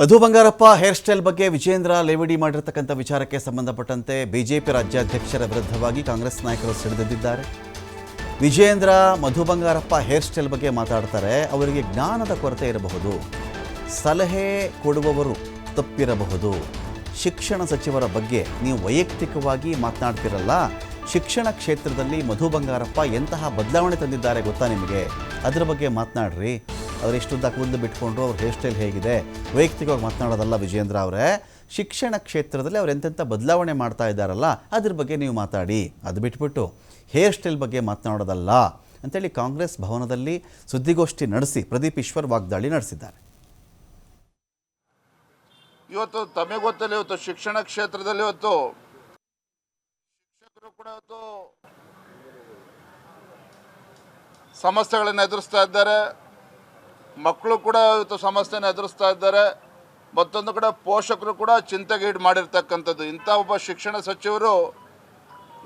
ಮಧು Bangarappa hair style ಬಗ್ಗೆ ವಿಜೇಂದ್ರ ಲೇವಡಿ ಮಾಡಿರತಕ್ಕಂಥ ವಿಚಾರಕ್ಕೆ ಸಂಬಂಧಪಟ್ಟಂತೆ ಬಿಜೆಪಿ ರಾಜ್ಯಾಧ್ಯಕ್ಷರ ವಿರುದ್ಧವಾಗಿ ಕಾಂಗ್ರೆಸ್ ನಾಯಕರು ಸಿಡಿದಿದ್ದಾರೆ ವಿಜೇಂದ್ರ, ಮಧು ಬಂಗಾರಪ್ಪ ಹೇರ್ ಸ್ಟೈಲ್ ಬಗ್ಗೆ ಮಾತಾಡ್ತಾರೆ. ಅವರಿಗೆ ಜ್ಞಾನದ ಕೊರತೆ ಇರಬಹುದು. ಸಲಹೆ ಕೊಡುವವರು ತಪ್ಪಿರಬಹುದು. ಶಿಕ್ಷಣ ಸಚಿವರ ಬಗ್ಗೆ ನೀವು ವೈಯಕ್ತಿಕವಾಗಿ ಮಾತನಾಡ್ತಿರಲ್ಲ. ಶಿಕ್ಷಣ ಕ್ಷೇತ್ರದಲ್ಲಿ ಮಧು ಬಂಗಾರಪ್ಪ ಎಂತಹ ಬದಲಾವಣೆ ತಂದಿದ್ದಾರೆ ಗೊತ್ತಾ ನಿಮಗೆ? ಅದರ ಬಗ್ಗೆ ಮಾತನಾಡ್ರಿ. ಅವ್ರು ಎಷ್ಟುದ್ದ ಕೂದಲು ಬಿಟ್ಕೊಂಡ್ರು, ಅವ್ರ ಹೇರ್ ಸ್ಟೈಲ್ ಹೇಗಿದೆ. ವೈಯಕ್ತಿಕವಾಗಿ ಮಾತನಾಡೋದಲ್ಲ ವಿಜೇಂದ್ರ ಅವರೇ. ಶಿಕ್ಷಣ ಕ್ಷೇತ್ರದಲ್ಲಿ ಅವ್ರು ಎಂತೆಂಥ ಬದಲಾವಣೆ ಮಾಡ್ತಾ ಇದ್ದಾರಲ್ಲ, ಅದ್ರ ಬಗ್ಗೆ ನೀವು ಮಾತಾಡಿ. ಅದು ಬಿಟ್ಬಿಟ್ಟು ಹೇರ್ ಸ್ಟೈಲ್ ಬಗ್ಗೆ ಮಾತನಾಡೋದಲ್ಲ ಅಂತೇಳಿ ಕಾಂಗ್ರೆಸ್ ಭವನದಲ್ಲಿ ಸುದ್ದಿಗೋಷ್ಠಿ ನಡೆಸಿ ಪ್ರದೀಪ್ ಈಶ್ವರ್ ವಾಗ್ದಾಳಿ ನಡೆಸಿದ್ದಾರೆ. ಇವತ್ತು ತಮಗೆ ಗೊತ್ತಲ್ಲ, ಇವತ್ತು ಶಿಕ್ಷಣ ಕ್ಷೇತ್ರದಲ್ಲಿ ಇವತ್ತು ಶಿಕ್ಷಕರು ಕೂಡ ಇವತ್ತು ಸಮಸ್ಯೆಗಳನ್ನು ಎದುರಿಸ್ತಾ ಇದ್ದಾರೆ. ಮಕ್ಕಳು ಕೂಡ ಇವತ್ತು ಸಮಸ್ಯೆನ ಎದುರಿಸ್ತಾ ಇದ್ದಾರೆ. ಮತ್ತೊಂದು ಕಡೆ ಪೋಷಕರು ಕೂಡ ಚಿಂತೆಗೀಡು ಮಾಡಿರ್ತಕ್ಕಂಥದ್ದು. ಇಂಥ ಒಬ್ಬ ಶಿಕ್ಷಣ ಸಚಿವರು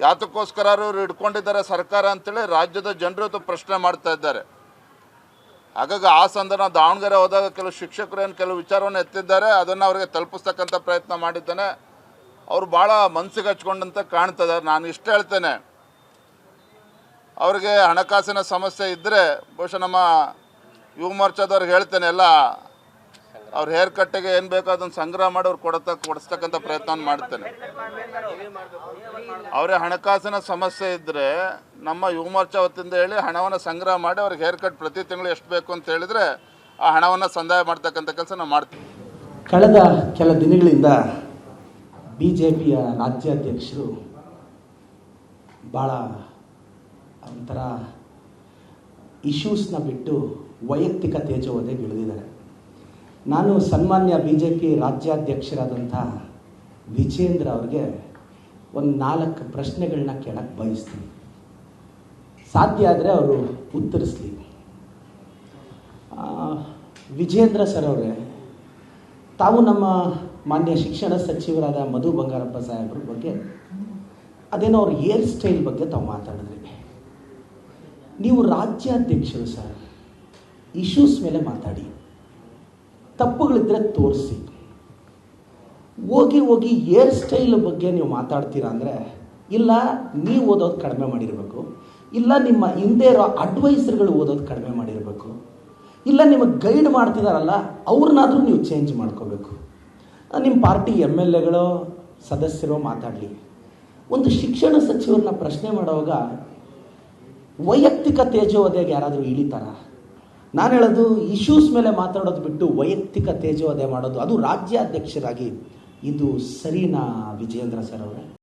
ಯಾತಕ್ಕೋಸ್ಕರ ಅವರು ಇಟ್ಕೊಂಡಿದ್ದಾರೆ ಸರ್ಕಾರ ಅಂತೇಳಿ ರಾಜ್ಯದ ಜನರು ಇವತ್ತು ಪ್ರಶ್ನೆ ಮಾಡ್ತಾ ಇದ್ದಾರೆ. ಹಾಗಾಗಿ ಆ ಸಂದರ್ಭ ದಾವಣಗೆರೆ ಹೋದಾಗ ಕೆಲವು ಶಿಕ್ಷಕರು ಏನು ಕೆಲವು ವಿಚಾರವನ್ನು ಎತ್ತಿದ್ದಾರೆ, ಅದನ್ನು ಅವರಿಗೆ ತಲುಪಿಸ್ತಕ್ಕಂಥ ಪ್ರಯತ್ನ ಮಾಡಿದ್ದಾನೆ. ಅವರು ಭಾಳ ಮನಸ್ಸಿಗೆ ಹಚ್ಕೊಂಡಂತ ಕಾಣ್ತದೆ ನಾನು ಇಷ್ಟ ಹೇಳ್ತೇನೆ. ಅವರಿಗೆ ಹಣಕಾಸಿನ ಸಮಸ್ಯೆ ಇದ್ದರೆ ಬಹುಶಃ ನಮ್ಮ ಯುವ ಮೋರ್ಚಾದವ್ರಿಗೆ ಹೇಳ್ತೇನೆ, ಎಲ್ಲ. ಅವ್ರ ಹೇರ್ ಕಟ್ಟಿಗೆ ಏನು ಬೇಕೋ ಅದನ್ನ ಸಂಗ್ರಹ ಮಾಡಿ ಅವ್ರು ಕೊಡತ, ಕೊಡಿಸ್ತಕ್ಕಂಥ ಪ್ರಯತ್ನ ಮಾಡ್ತೇನೆ. ಅವರೇ ಹಣಕಾಸಿನ ಸಮಸ್ಯೆ ಇದ್ದರೆ ನಮ್ಮ ಯುವ ಮೋರ್ಚಾ ಹೊತ್ತಿಂದ ಹೇಳಿ ಹಣವನ್ನು ಸಂಗ್ರಹ ಮಾಡಿ ಅವ್ರಿಗೆ ಹೇರ್ ಕಟ್ ಪ್ರತಿ ತಿಂಗಳು ಎಷ್ಟು ಬೇಕು ಅಂತ ಹೇಳಿದ್ರೆ, ಆ ಹಣವನ್ನು ಸಂದಾಯ ಮಾಡ್ತಕ್ಕಂಥ ಕೆಲಸ ನಾವು ಮಾಡ್ತೀವಿ. ಕಳೆದ ಕೆಲ ದಿನಗಳಿಂದ ಬಿ ಜೆ ಪಿಯ ರಾಜ್ಯಾಧ್ಯಕ್ಷರು ಭಾಳ ಒಂಥರ ಇಶ್ಯೂಸ್ನ ಬಿಟ್ಟು ವೈಯಕ್ತಿಕ ತೇಜೋವಧೆಗೆ ಇಳಿದಿದ್ದಾರೆ ನಾನು ಸನ್ಮಾನ್ಯ ಬಿ ಜೆ ಪಿ ರಾಜ್ಯಾಧ್ಯಕ್ಷರಾದಂಥ ವಿಜೇಂದ್ರ ಅವ್ರಿಗೆ ಒಂದು ನಾಲ್ಕು ಪ್ರಶ್ನೆಗಳನ್ನ ಕೇಳಕ್ಕೆ ಬಯಸ್ತೀನಿ. ಸಾಧ್ಯ ಆದರೆ ಅವರು ಉತ್ತರಿಸ್ಲಿ. ವಿಜೇಂದ್ರ ಸರ್ ಅವರೇ, ತಾವು ನಮ್ಮ ಮಾನ್ಯ ಶಿಕ್ಷಣ ಸಚಿವರಾದ ಮಧು ಬಂಗಾರಪ್ಪ ಸಾಹೇಬ್ರ ಬಗ್ಗೆ ಅದೇನೋ ಅವ್ರ ಹೇರ್ ಸ್ಟೈಲ್ ಬಗ್ಗೆ ತಾವು ಮಾತಾಡಿದ್ರಿ. ನೀವು ರಾಜ್ಯಾಧ್ಯಕ್ಷರು ಸರ್. ಇಶ್ಯೂಸ್ ಮೇಲೆ ಮಾತಾಡಿ. ತಪ್ಪುಗಳಿದ್ರೆ ತೋರಿಸಿ. ಹೋಗಿ ಹೋಗಿ ಹೇರ್ ಸ್ಟೈಲ್ ಬಗ್ಗೆ ನೀವು ಮಾತಾಡ್ತೀರಾ ಅಂದರೆ, ಇಲ್ಲ ನೀವು ಓದೋದು ಕಡಿಮೆ ಮಾಡಿರಬೇಕು. ಇಲ್ಲ ನಿಮ್ಮ ಹಿಂದೆ ಇರೋ ಅಡ್ವೈಸರ್ಗಳು ಓದೋದು ಕಡಿಮೆ ಮಾಡಿರಬೇಕು. ಇಲ್ಲ ನಿಮಗೆ ಗೈಡ್ ಮಾಡ್ತಿದಾರಲ್ಲ, ಅವ್ರನ್ನಾದರೂ ನೀವು ಚೇಂಜ್ ಮಾಡ್ಕೋಬೇಕು. ನಿಮ್ಮ ಪಾರ್ಟಿ ಎಂ ಎಲ್ ಎಗಳು ಸದಸ್ಯರು ಮಾತಾಡಲಿ. ಒಂದು ಶಿಕ್ಷಣ ಸಚಿವರನ್ನ ಪ್ರಶ್ನೆ ಮಾಡುವಾಗ ವೈಯಕ್ತಿಕ ತೇಜೋವಧೆಗೆ ಯಾರಾದರೂ ಇಳಿತಾರ? ನಾನು ಹೇಳೋದು ಇಶ್ಯೂಸ್ ಮೇಲೆ ಮಾತಾಡೋದು ಬಿಟ್ಟು ವೈಯಕ್ತಿಕ ತೇಜೋವಧೆ ಮಾಡೋದು. ಅದು ರಾಜ್ಯಾಧ್ಯಕ್ಷರಾಗಿ, ಇದು ಸರಿನಾ ವಿಜಯೇಂದ್ರ ಸರ್ ಅವರೇ.